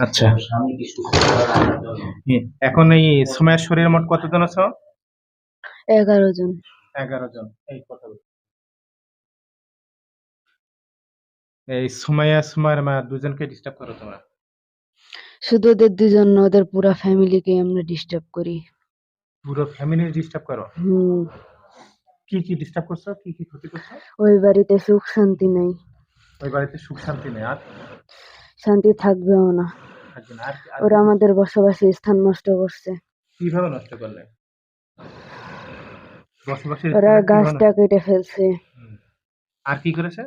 আচ্ছা। এখন এই সুমাইয়ার শরীরে মোট কতজন আছো? এগারো জন। এগারো জন। এই কথা এই সুমাইয়া সুমাইয়ার মা দুজনকে ডিস্টার্ব করো তোমরা। শুধু ওদের দুজন না, ওদের পুরা ফ্যামিলিকে আমরা ডিস্টার্ব করি। পুরো ফ্যামিলি ডিস্টার্ব করো? হুম। কি কি ডিস্টার্ব করছ? কি কি ক্ষতি করছ? ওই বাড়িতে সুখ শান্তি নেই। ওই বাড়িতে সুখ শান্তি নেই। আর? শান্তি থাকবেও না। ওরা আমাদের বসবাসের স্থান নষ্ট করছে। কীভাবে নষ্ট করলে? ওরা গাছটা কেটে ফেলছে। আর কি করেছে?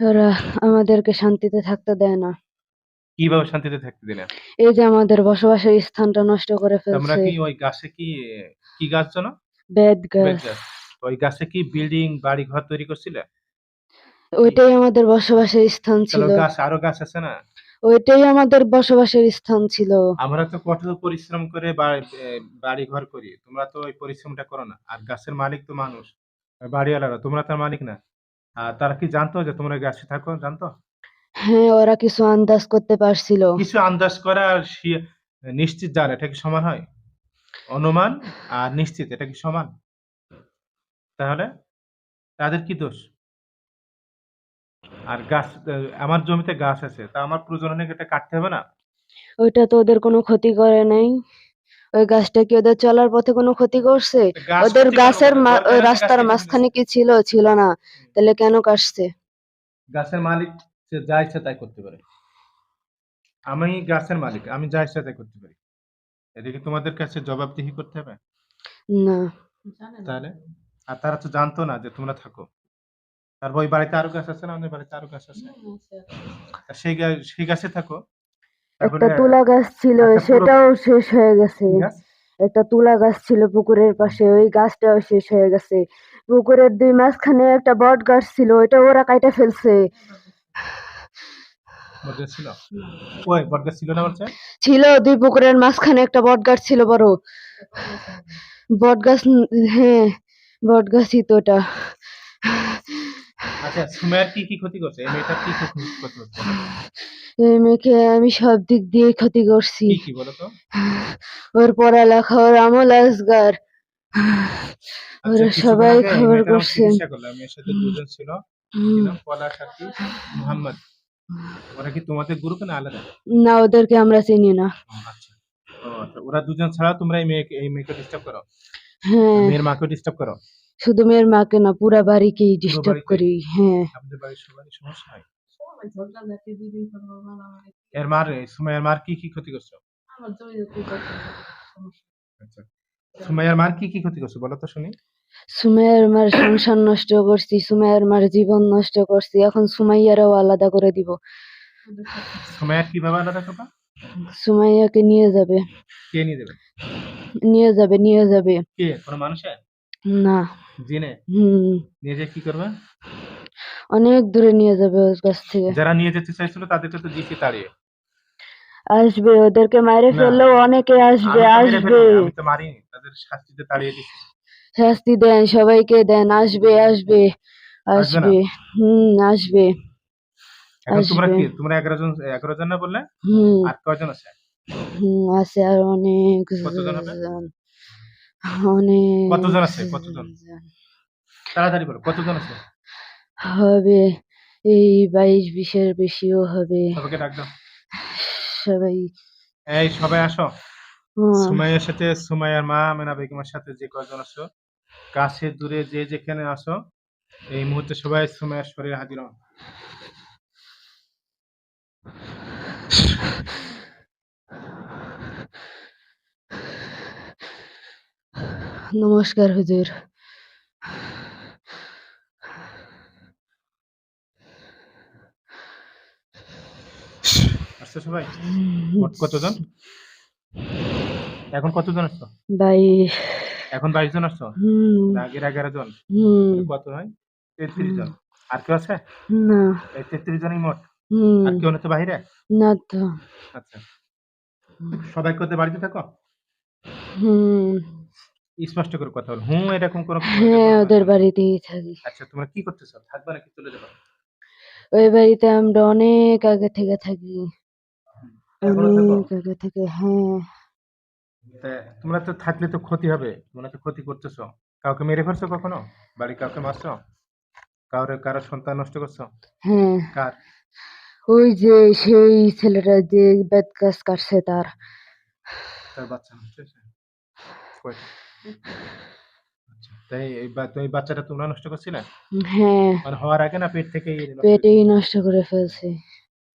ওরা আমাদেরকে শান্তিতে থাকতে দেয় না। কীভাবে শান্তিতে থাকতে দিলে? এই যে আমাদের বসবাসের স্থানটা নষ্ট করে তোমরা ফেলছে। কি ওই গাছে কি কি গাছ জানো? বেদ গাছ। ওই গাছে কি বিল্ডিং বাড়ি ঘর তৈরি করছিলে? ওইটাই আমাদের বসবাসের স্থান ছিল। গাছ আরও গাছ আছে না? ওইটাই আমাদের বসবাসের স্থান ছিল। আমরা তো কঠোর পরিশ্রম করে বাড়ি ঘর করি। তোমরা তো ওই পরিশ্রমটা করো না। আর গাছের মালিক তো মানুষ। বাড়িওয়ালারা তোমরা তার মালিক না। আর তারা কি জানতো যে তোমরা গাছে থাকো? জানতো? হ্যাঁ ওরা কিছু আন্দাজ করতে পারছিল। কিছু আন্দাজ করা আর নিশ্চিত জানা এটা কি সমান হয়? অনুমান আর নিশ্চিত এটা কি সমান? তাহলে? তাদের কি দোষ? আর গাছ আমার জমিতে গাছ আছে তা আমার প্রজননে এটা কাটতে হবে না? ওইটা তো ওদের কোনো ক্ষতি করে নাই। ওই গাছটা কি ওদের চলার পথে কোনো ক্ষতি করছে? ওদের গাছের রাস্তার মাঝখানে কি ছিল? ছিল না। তাহলে কেন কাটছে? গাছের মালিক সে যা ইচ্ছা তাই করতে পারে। আমি গাছের মালিক আমি যা ইচ্ছা তাই করতে পারি। এদিকে তোমাদের কাছে জবাবদিহি করতে হবে? না। তাহলে? আর তারা তো জানতো না যে তোমরা থাকো। তারপর ওই বাড়িতে আরও গাছ আছে না? আমাদের বাড়িতে আরও গাছ আছে? সেই গা- সেই গাছে থাকো। একটা তুলা গাছ ছিল সেটাও শেষ হয়ে গেছে। একটা তুলা গাছ ছিল পুকুরের পাশে ওই গাছটাও শেষ হয়ে গেছে। পুকুরের দুই মাঝখানে একটা বট গাছ ছিল ওইটা ওরা কাইটা ফেলছে। ছিল? ওই বটগাছ ছিল না ছিল দুই পুকুরের মাঝখানে একটা বট গাছ ছিল বড়। বট গাছ হ্যাঁ বট গাছই তো ওটা। আচ্ছা কি কি ক্ষতি করছে? এই মেয়েটার কি ক্ষতি এই মেয়েকে আমি সব দিক দিয়ে ক্ষতি করছি। কি কি বলো তো? ওর পড়ালেখা ওর আমল আজগার। আচ্ছা, ওরা সবাই খবর করছে। মেয়ের সাথে দুজন ছিল আর কি মোহাম্মদ। ওরা কি তোমাদের গ্রুপে না আলাদা? না ওদেরকে আমরা চিনি না। আচ্ছা। আচ্ছা। ওরা দুজন ছাড়া তোমরা এই মেয়েকে এই মেয়েকে ডিস্টার্ব করো? হ্যাঁ। মেয়ের মাকে ডিস্টার্ব করো? শুধু মেয়ের মাকে না পুরা বাড়িকেই ডিস্টার্ব করি হ্যাঁ। এর মার সুমাইয়ার মার কি কি ক্ষতি করছ? আচ্ছা। সুমাইয়ার মার কি কি ক্ষতি করছ বলো তো শুনি। সুমাইয়ার মার সংসার নষ্ট করছি সুমাইয়ার মার জীবন নষ্ট করছি এখন সুমাইয়ারও আলাদা করে দিব। কীভাবে আলাদা করবা? সুমাইয়াকে নিয়ে যাবে। কে নিয়ে দেবে নিয়ে যাবে নিয়ে যাবে। কে? কোনো মানুষে না। জিনে? হুম। নিয়ে যেয়ে কি করবে? অনেক দূরে নিয়ে যাবে ওর কাছ থেকে। যারা নিয়ে যেতে চাইছিল তাদেরকে তো দিয়েছি তাড়িয়ে। আসবে ওদেরকে মাইরে ফেললেও অনেকে আসবে আমি তো মেরে আসবে। ফেলিনি, আমি তো মারিনি তাদের শাস্তিতে তাড়িয়ে দিচ্ছি শাস্তি দেন সবাইকে দেন আসবে আসবে আসবে হুম আসবে এখন তোমরা কি? তোমরা এগারো জন এগারো জন না বললে? হুম। আর কয়জন আছে? হুম আছে আর অনেক কতজন হবে? জন। অনেক কতজন আছে? কতজন? জন। তাড়াতাড়ি বলো কতজন আছে হবে এই বাইশ বিশের বেশিও হবে সবাইকে ডাক দাও সবাই এই সবাই আসো সুমাইয়ার সাথে সুমাইয়ার মা মেনা বেগমের সাথে যে কয়জন আসো কাছে দূরে যে যেখানে আসো এই মুহূর্তে সবাই সুমাইয়ার শরীরে হাজির হন নমস্কার হুজুর। আসছো সবাই কতজন? এখন কতজন আসছো? বাইশ। এখন বাইশ জন আসছো? হুম। আগের এগারো জন? হুম। কত হয়? তেত্রিশ জন। আর কেউ আছে? না। এই তেত্রিশ জনই মোট? হুম। আর কেউ না তো বাইরে? না তো। আচ্ছা। সবাই কোথায় বাড়িতে থাকো? হুম। স্পষ্ট করে কথা বল হুম এরকম কোনো হ্যাঁ ওদের বাড়িতেই থাকি। আচ্ছা তোমরা কি করতেছো থাকবে নাকি চলে যাবে? ওই বাড়িতে আমরা অনেক আগে থেকে থাকি? অনেক আগে থেকে হ্যাঁ। তোমরা তো থাকলে তো ক্ষতি হবে। তোমরা তো ক্ষতি করতেছো। কাউকে মেরে ফেলছো কখনো? বাড়ি কাউকে মারছো? কারও কারও সন্তান নষ্ট করছ? হ্যাঁ। কার? ওই যে সেই ছেলেটা যে বেত গাছ কাটছে তার। তার বাচ্চা হয়েছে? কয়টা? আচ্ছা, তাই এই বা- তো এই বাচ্চাটা তোমরা নষ্ট করছিলে? হ্যাঁ। মানে হওয়ার আগে না পেট থেকে পেটেই নষ্ট করে ফেলছে।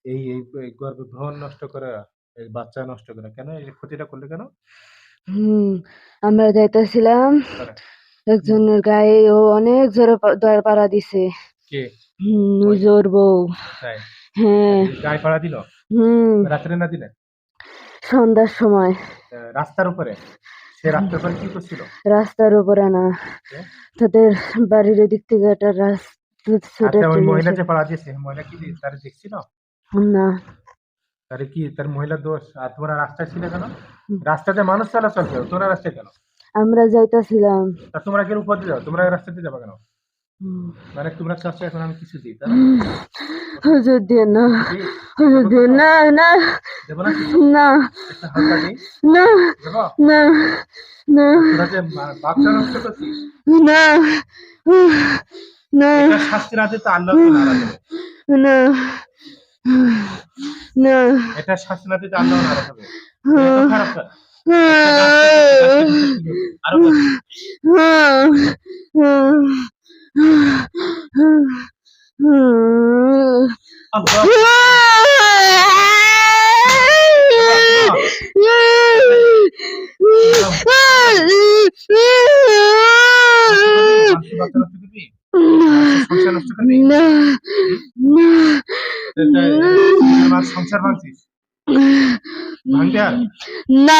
এই এই এই গর্ভে নষ্ট করে এই বাচ্চা নষ্ট করে কেন এই ক্ষতিটা করলে কেন? হুম আমরা যাইতেছিলাম? একজনের গায়ে ও অনেক জোরে পা- দর পাড়া দিছে। কে? হুম ওই। জোর বউ। তাই? হ্যাঁ। গায়ে পাড়া দিল? হুম। রাত্রে না দিলে সন্ধ্যার সময়। আহ, রাস্তার উপরে? রাস্তার উপরে না। তাদের বাড়ির দিক থেকে একটা রাস্তা আচ্ছা মহিলা যে পাড়া দিয়েছে মহিলা কি তার দেখছিল? না। তার কি তার মহিলা দোষ? আর তোমরা রাস্তায় ছিল কেন? রাস্তাতে মানুষ চলাচল করে তোমরা রাস্তায় কেন? আমরা যাইতাছিলাম। তা তোমরা কেন উপর দিয়ে যাও? তোমরা রাস্তাতে যাবা কেন। মানে তোমরা চাচ্ছ এখন আমি কিছু দিই? হুজুর দিয়ে না হুজুর না না না না না না না না শাস্তি আল্লাহ তো নারাজ না না এটা শাস্তি না দিতে আল্লাহ নারাজ হবে তো খারাপ আরও সংসার ভাঙছিস আর না।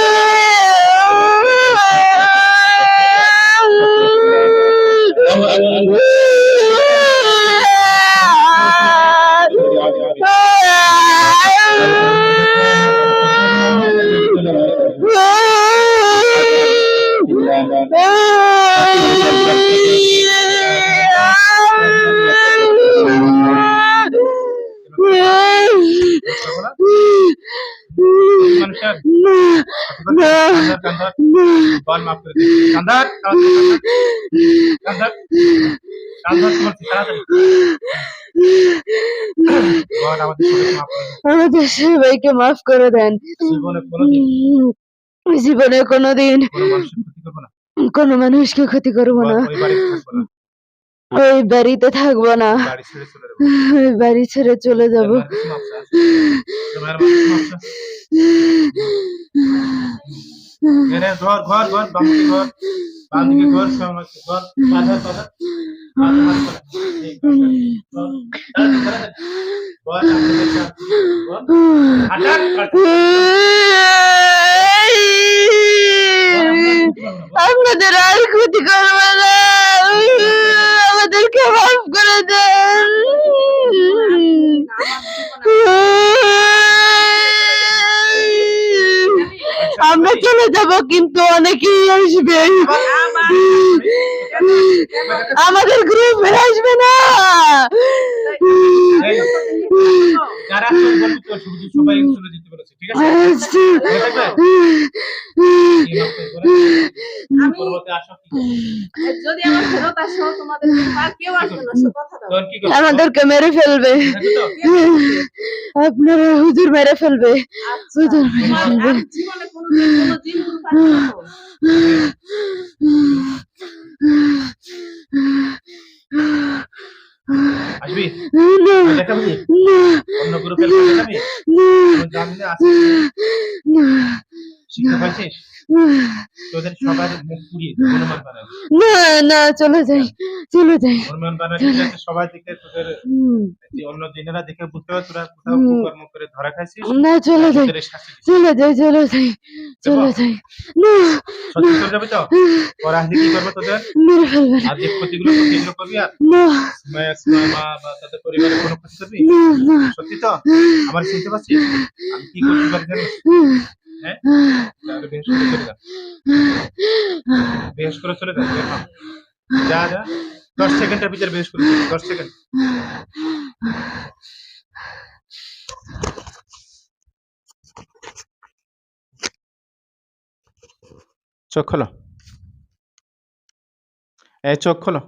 বল মাফ করে মাফ করে দেন। জীবনে কোনোদিন জীবনে কোনোদিন কোনো মানুষকে ক্ষতি করব না। ওই বাড়িতে থাকব না। বাড়ি ছেড়ে চলে যাব। ওই বাড়ি ছেড়ে চলে যাব। আপনাদের আর ক্ষতি করব না। মাফ করে দেন। আমরা চলে যাব কিন্তু অনেকেই আসবে। আমাদের গ্রুপ আসবে না। যারা সবাই চলে যেতে ঠিক আছে মনে? আমাদেরকে মেরে ফেলবে আপনারা হুজুর মেরে ফেলবে আচ্ছা, হুজুর মেরে ফেলবে আর আসবে? না অন্য গ্রুপের যাবি না। না শিখতে পাইছিস তোদের সবার মুখ পুড়িয়ে হনুমান বানাবি। না না চলে যাই চলে যাই। হনুমান বানাবি সবাই দেখে তোদের অন্য দিনেরা দেখে বুঝতে পারে তোরা কোথাও হুম। করে ধরা খাইছিস না চলে যাই। চলে যাই চলে যাই চলে যাই। না সত্যি চলে যাবে তো? ওরা আসলে কি করবে তোদের? মেরে ফেলবেন আর ক্ষতিগুলো ক্ষতিগুলো করবি আর? না। মা- মা- মা বা তাদের পরিবারের কোনো ক্ষতি করবি? না না। সত্যি তো? আমার শুনতে পাচ্ছিস আমি কি করতে পারি জানিস? হ্যাঁ? করে চলে যা যা। দশ সেকেন্ডের ভিতরে করে দশ সেকেন্ড। চোখ খোলো। এই চোখ খোলো।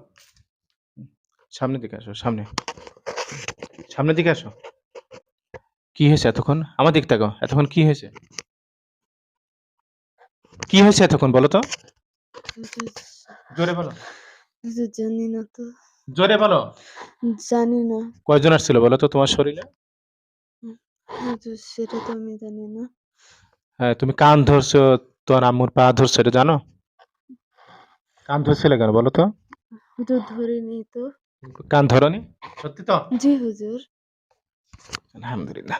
সামনের দিকে আসো, সামনে। সামনের দিকে আসো। কি হয়েছে এতক্ষণ? আমার দিক তাকাও এতক্ষণ কি হয়েছে? কি হয়েছে এতক্ষণ বলো তো? জোরে বলো। জানি না তো। জোরে বলো। জানি না কয়জন আসছিল বলো তো তোমার শরীরে? সেটা তো আমি জানি না হ্যাঁ তুমি কান ধরছো তোমার আম্মুর পা ধরছো এটা জানো? কান ধরছিলে কেন বলো তো? হুজুর ধরিনি তো। কান ধরনি? সত্যি তো জি হুজুর। আলহামদুলিল্লাহ।